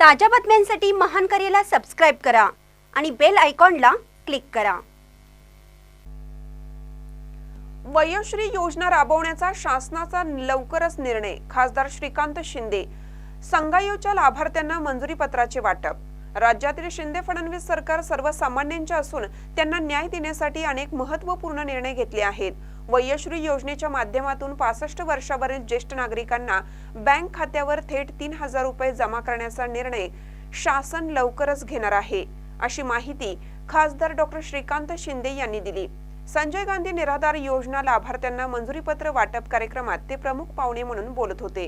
ताज्या बातम्यांसाठी महान करेला सबस्क्राईब करा आणि बेल आयकॉनला क्लिक करा. वयोश्री योजना राबवण्याचा शासनाचा लवकरच निर्णय खासदार श्रीकांत शिंदे. संगायोच्या लाभार्थ्यांना मंजुरी पत्राचे वाटप. राज्यातील शिंदे फडणवीस सरकार सर्वसामान्यांचे असून त्यांना न्याय देण्यासाठी अनेक महत्त्वपूर्ण निर्णय घेतले आहेत. वयश्री योजनेच्या माध्यमातून पासष्ट वर्षावरील ज्येष्ठ नागरिकांना बँक खात्यावर थेट तीन हजार रुपये जमा करण्याचा निर्णय शासन लवकरच घेणार आहे अशी माहिती खासदार डॉक्टर श्रीकांत शिंदे यांनी दिली. संजय गांधी निराधार योजना लाभार्थ्यांना मंजुरीपत्र वाटप कार्यक्रमात ते प्रमुख पाहुणे म्हणून बोलत होते.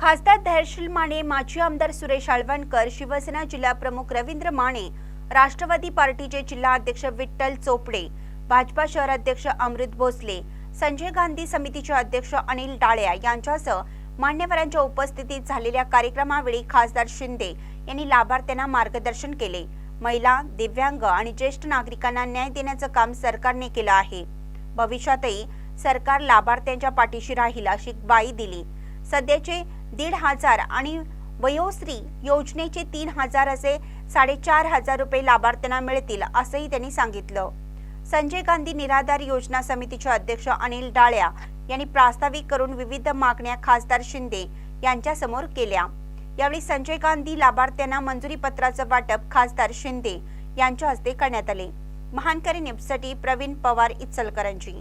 खासदार धैर्यशील माने माजी आमदार सुरेश आळवणकर शिवसेना जिल्हा प्रमुख रवींद्र माने राष्ट्रवादी पार्टीचे जिल्हा अध्यक्ष विठ्ठल चोपडे भाजपा शहराध्यक्ष अमृत भोसले संजय गांधी समितीचे अध्यक्ष अनिल डाळ्या यांच्यासह मान्यवरांच्या उपस्थितीत झालेल्या कार्यक्रमावेळी खासदार शिंदे यांनी लाभार्थ्यांना मार्गदर्शन केले. महिला दिव्यांग आणि ज्येष्ठ नागरिकांना न्याय देण्याचं काम सरकारने केलं आहे. भविष्यातही सरकार लाभार्थ्यांच्या पाठीशी राहील अशी ग्वाही दिली. सध्याचे दीड हजार आणि वयोश्री योजनेचे तीन हजार असे साडेचार हजार रुपये लाभार्थ्यांना मिळतील असंही त्यांनी सांगितलं. संजय गांधी निराधार योजना समितीचे अध्यक्ष अनिल डाळ्या यांनी प्रास्ताविक करून विविध मागण्या खासदार शिंदे यांच्या समोर केल्या. यावेळी संजय गांधी लाभार्थ्यांना मंजुरी पत्राचं वाटप खासदार शिंदे यांच्या हस्ते करण्यात आले. महानकरी न्यूजसाठी प्रवीण पवार इचलकरंजी.